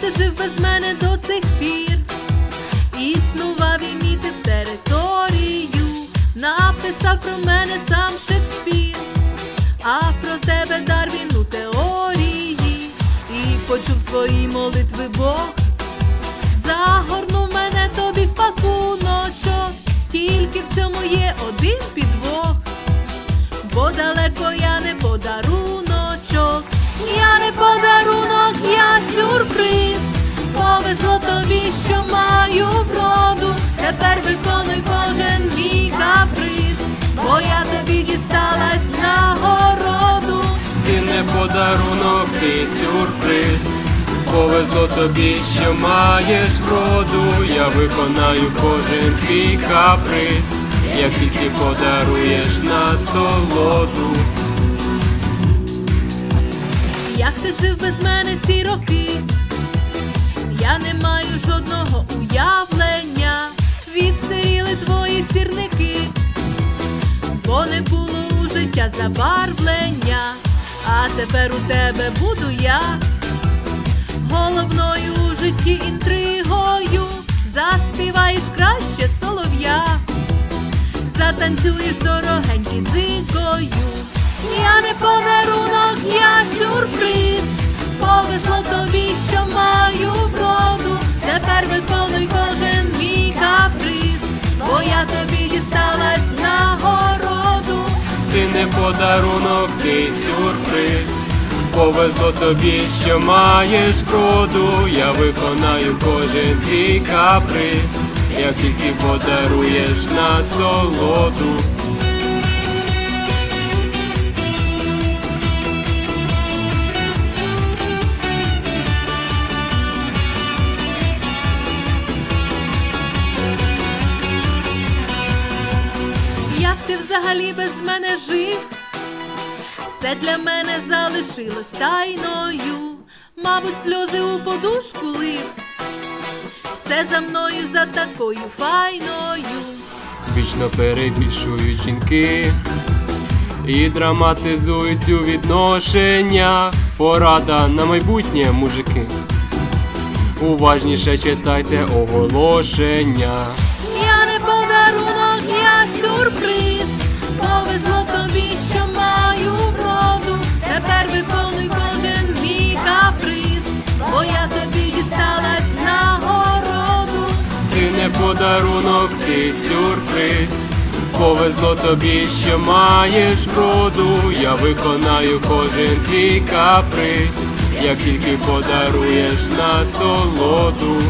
ти жив без мене до цих пір? Існував і мітив територію, написав про мене сам Шекспір, а про тебе Дарвін у теорії, і почув твої молитви Бог. Загорнув мене тобі в пакуночок, тільки в цьому є один підвох, бо далеко я не подаруночок, я не подарунок, я сюрприз. Повезло тобі, що маю вроду, тепер виконуй кожен мій каприз, бо я тобі дісталась нагороду. Ти не подарунок, ти сюрприз. Повезло тобі, що маєш вроду, я виконаю кожен твій каприз, як тільки подаруєш насолоду. Як ти жив без мене ці роки? Я не маю жодного уявлення, відсиріли твої сірники, бо не було у життя забарвлення, а тепер у тебе буду я, головною у житті інтригою, заспіваєш краще солов'я, затанцюєш дорогенький дзигою. Я не подарунок, я сюрприз. Повезло тобі, що маю вроду. Тепер виконуй кожен мій каприз, бо я тобі дісталась нагороду. Ти не подарунок, ти сюрприз. Повезло тобі, що маєш вроду, я виконаю кожен твій каприз, як тільки подаруєш насолоду. Як ти взагалі без мене жив? Це для мене залишилось тайною. Мабуть, сльози у подушку лив. Все за мною за такою файною. Вічно перебільшують жінки і драматизують у відношення. Порада на майбутнє, мужики. Уважніше читайте оголошення. Я не подарунок, я подарунок, ти сюрприз. Повезло тобі, що маєш вроду, я виконаю кожен твій каприз, як тільки подаруєш насолоду.